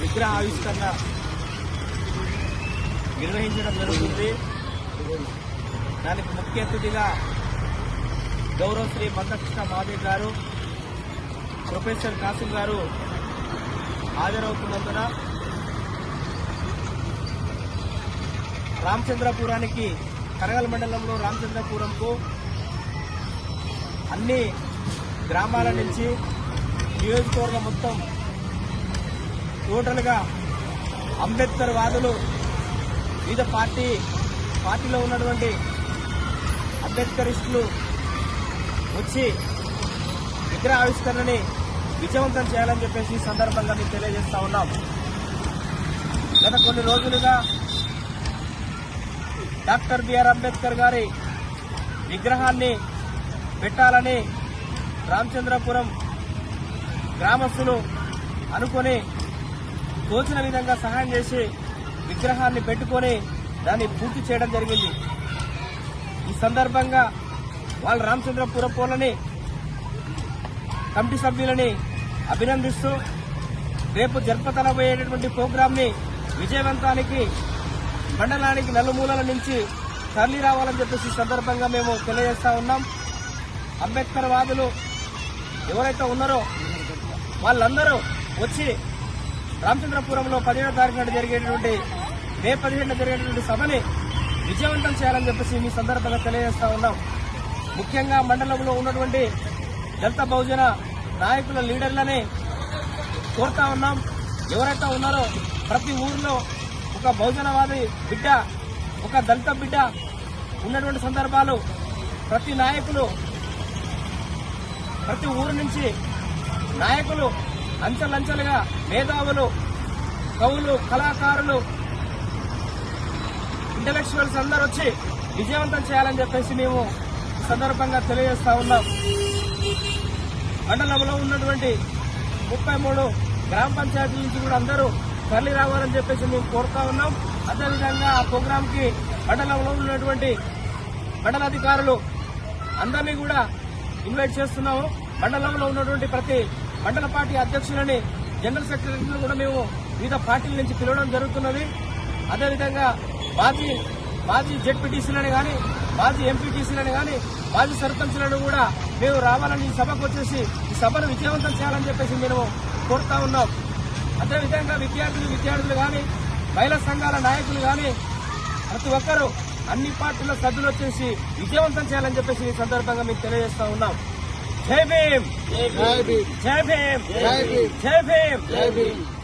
విగ్రహ ఆవిష్కరణ నిర్వహించడం జరుగుతుంది. దానికి ముఖ్య అతిథిగా గౌరవ శ్రీ మందకృష్ణ మహాదేవ్ గారు ప్రొఫెసర్ కాసిం గారు హాజరవుతున్నందున రామచంద్రపురానికి కరగల మండలంలో రామచంద్రపురంకు అన్ని గ్రామాల నుంచి నియోజకవర్గం మొత్తం టోటల్గా అంబేద్కర్ వాదులు వివిధ పార్టీ పార్టీలో ఉన్నటువంటి అంబేద్కరిస్టులు వచ్చి విగ్రహ ఆవిష్కరణని విజయవంతం చేయాలని చెప్పేసి ఈ సందర్భంగా మీకు తెలియజేస్తా ఉన్నాం. గత కొన్ని రోజులుగా డాక్టర్ బిఆర్ అంబేద్కర్ గారి విగ్రహాన్ని పెట్టాలని రామచంద్రపురం గ్రామస్తులు అనుకొని తోచిన విధంగా సహాయం చేసి విగ్రహాన్ని పెట్టుకొని దాన్ని పూర్తి చేయడం జరిగింది. ఈ సందర్భంగా వాళ్ళ రామచంద్రపురం పోలని కమిటీ సభ్యులని అభినందిస్తూ రేపు జరపతలబోయేటటువంటి ప్రోగ్రామ్ని విజయవంతానికి మండలానికి నలుమూలల నుంచి తరలి రావాలని చెప్పేసి ఈ సందర్భంగా మేము తెలియజేస్తా ఉన్నాం. అంబేద్కర్ వాదులు ఎవరైతే ఉన్నారో వాళ్ళందరూ వచ్చి రామచంద్రపురంలో పదిహేడో తారీఖు నాడు జరిగేటువంటి మే పదిహేడున జరిగేటువంటి సభని విజయవంతం చేయాలని చెప్పేసి మీ సందర్భంగా తెలియజేస్తా ఉన్నాం. ముఖ్యంగా మండలంలో ఉన్నటువంటి దళిత బహుజన నాయకుల లీడర్లని కోరుతా ఉన్నాం. ఎవరైతే ఉన్నారో ప్రతి ఊరిలో ఒక బహుజనవాది బిడ్డ ఒక దళిత బిడ్డ ఉన్నటువంటి సందర్భాలు ప్రతి నాయకులు ప్రతి ఊరు నుంచి నాయకులు అంచెలంచెలుగా మేధావులు కవులు కళాకారులు ఇంటలెక్చువల్స్ అందరూ వచ్చి విజయవంతం చేయాలని చెప్పేసి మేము సందర్భంగా తెలియజేస్తా ఉన్నాం. మండలంలో ఉన్నటువంటి ముప్పై మూడు గ్రామ పంచాయతీల నుంచి కూడా అందరూ తరలి రావాలని చెప్పేసి మేము కోరుతా ఉన్నాం. అదేవిధంగా ఆ ప్రోగ్రామ్కి మండలంలో ఉన్నటువంటి మండలాధికారులు అందరినీ కూడా ఇన్వైట్ చేస్తున్నాము. మండలంలో ఉన్నటువంటి ప్రతి మండల పార్టీ అధ్యక్షులని జనరల్ సెక్రటరీని కూడా మేము వివిధ పార్టీల నుంచి పిలవడం జరుగుతున్నది. అదేవిధంగా మాజీ మాజీ జెడ్పీటీసీలని కానీ మాజీ ఎంపీటీసీలని కానీ మాజీ సర్పంచ్లను కూడా మేము రావాలని ఈ సభకు వచ్చేసి ఈ సభను విజయవంతం చేయాలని చెప్పేసి మేము కోరుతా ఉన్నాం. అదేవిధంగా విద్యార్థులు విద్యార్థులు కానీ మహిళా సంఘాల నాయకులు కానీ ప్రతి ఒక్కరూ అన్ని పార్టీల సభ్యులు వచ్చేసి విజయవంతం చేయాలని చెప్పేసి ఈ సందర్భంగా మీకు తెలియజేస్తా ఉన్నాం. Tepim! Tepim! Tepim! Tepim! Tepim!